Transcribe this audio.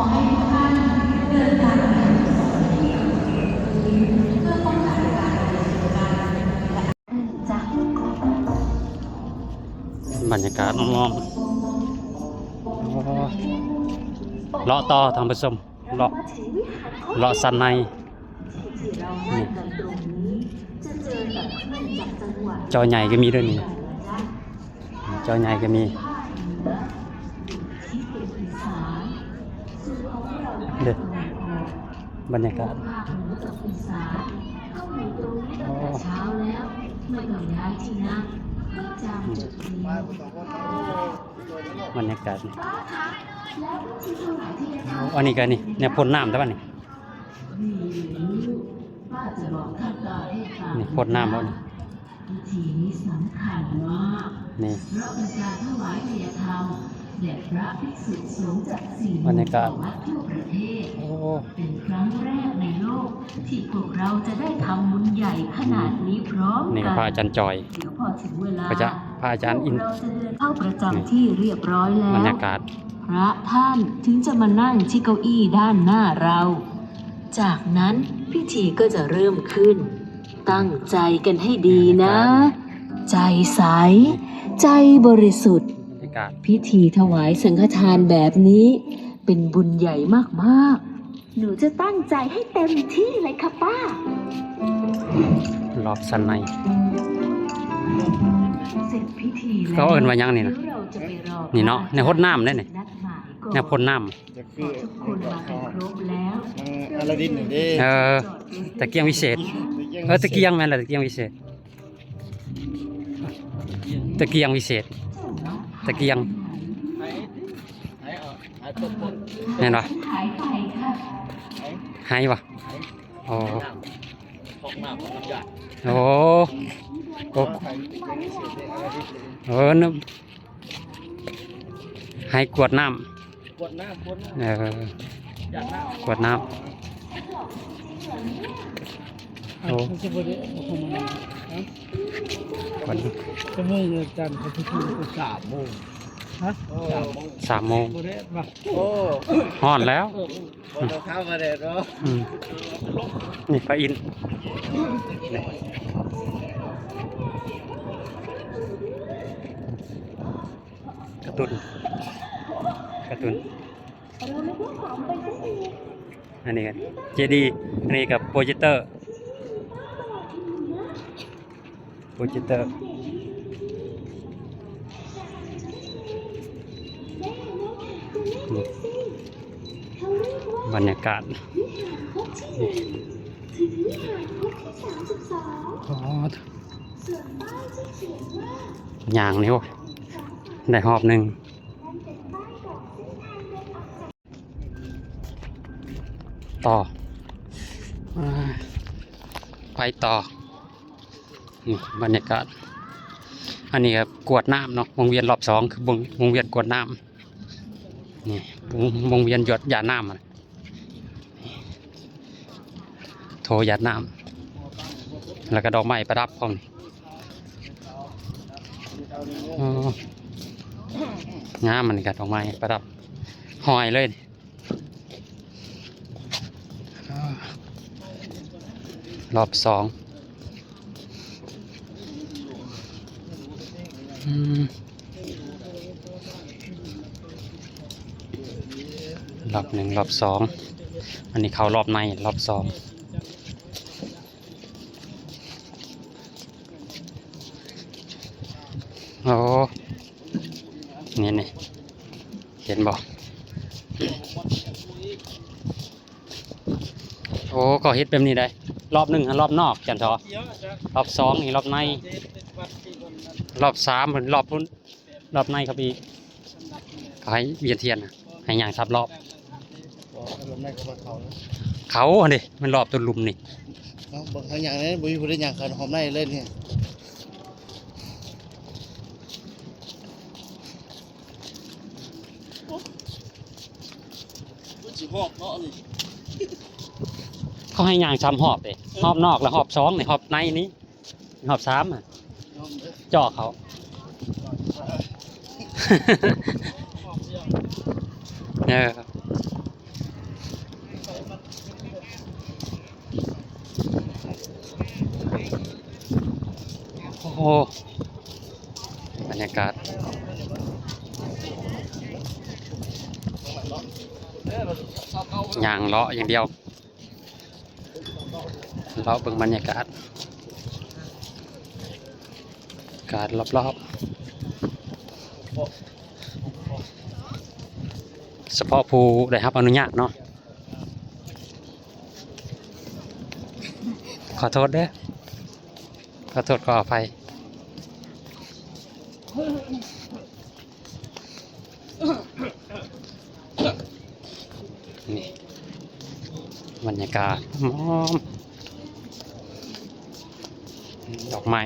บรรยากาศล้อมๆโอ้เลาะต่อทางผสมเลาะเลาะสันในนี่จอใหญ่ก็มีด้วยนี่จอใหญ่ก็มีเด็ด บรรยากาศโอ้เช้าแล้วไม่ต้องย้ายที่นั่งจำจุดนี้บรรยากาศนี่โอ้อันนี้ก็นี่เนี่ยพ่นน้ำแต่ว่านี่ป้าจะบอกขั้นตอนให้ฟังนี่พ่นน้ำแล้วนี่พิธีนี้สำคัญมากนี่เพราะเป็นการถวายเทียธรรม แด่พระภิกษุสงฆ์จากสี่บรรยากาศวัดทั่วประเทศโอ้เป็นครั้งแรกในโลก ที่พวกเราจะได้ทำบุญใหญ่ขนาดนี้พร้อมนี่กัก็พระอาจารย์จอยเดี๋ยวพอถึงเวลาพระอาจารย์พระอาจารย์อินพวกเราจะเดินเข้าประจำที่เรียบร้อยแล้วบรรยากาศ พระท่านถึงจะมานั่งที่เก้าอี้ด้านหน้าเรา จากนั้นพิธีก็จะเริ่มขึ้น ตั้งใจกันให้ดีนะ ใจใส ใจบริสุทธิ์บรรยา กาศ พิธีถวายสังฆทานแบบนี้ เป็นบุญใหญ่มากๆ หนูจะตั้งใจให้เต็มที่เลยค่ะป้า รอบสันใน เสร็จพิธีแล้วเขาเอิ้นว่าหยังนี่นะเดี๋ยวเราจะไปรอนี่เนาะในหดน้ำได้นี่นัดหมายก่อนเนี่ยพ่นน้จะพคืออทุกคนมากันครบแล้วทางอลาดินนี่เด้ำเออ ตะเกียงวิเศษ เออตะเกียงแม่นแหละตะเกียงวิเศษ ตะเกียงวิเศษตะเกียงหายหายออกหายปุ๊บปุ๊บแม่นบ่ขายไปค่ะหายหายบ่โอ้น้ำของน้ำของน้ำยาโอ้โอ้หายยังไม่เสร็จเลยอลาดินเลยเออนึกหายกวดน้กดน้ำกดน้ำเออำยาน้ำกวดน้ำ โอ้จะบริของมันกวดน้จะไม่เงินจันทร์เขาพิธีก็สามโมงฮะโอ้ำสามโมงบริป่ะโอ้ฮ้อนแล้วบนข้าวมาเด็ดเนาะอืมนี่ปลาอินนี่กระตุนกระตุนอันนี้กันเจดีอันนี้กับโปรเจคเตอร์ โปรเจคเตอร์นี่บรรยากาศอ๋อย่างนี้วะได้หอบหนึ่งต่ออ่าไปต่อ นี่บรรยากาศ อันนี้ครับกวดน้ำเนาะวงเวียนรอบสองคือวงวงเวียนกวดน้ำนี่วงเวียนหยดหยาดน้ำอะโถหยาดน้ำแล้วก็ดอกไม้ประดับพร้อมนี่อ๋องามมันกับดอกไม้ประดับหอยเลยรอบสองอืม รอบหนึ่งรอบสองอันนี้เขารอบในรอบสองโอ้นี่นี่เห็นบ่โอ้ก็เฮ็ดแบบนี้ได้ รอบหนึ่งรอบนอกจันทอเยอะจ้ะรอบสองนี่รอบใน รอบสามเป็นรอบพุ่นรอบในครับอีกก็ให้เวียนเทียนน่ะให้ย่างทับรอบบอกอารมณ์ได้กับเขาแล้วเขาอันนี้มันรอบตัวลุมนี่เนาะบอกทางอย่างนี้บุญผู้ได้อย่างขันหอมได้เลยเนี่ยสิหอบเนาะนี่เขาให้ย่างซ้ำหอบเลยหอบนอกแล้วหอบสองนี่หอบในนี้หอบสามอะ จอกเขารับโอ้โหบรรยากาศยางเลาะอย่างเดียวเลาะเบิ่งบรรยากาศากาศรอบๆเฉพาะผู้ได้รับอนุญาตเนาะขอโทษเด้อขอโทษขออภัยนี่บรรยากาศหอมดอกไม้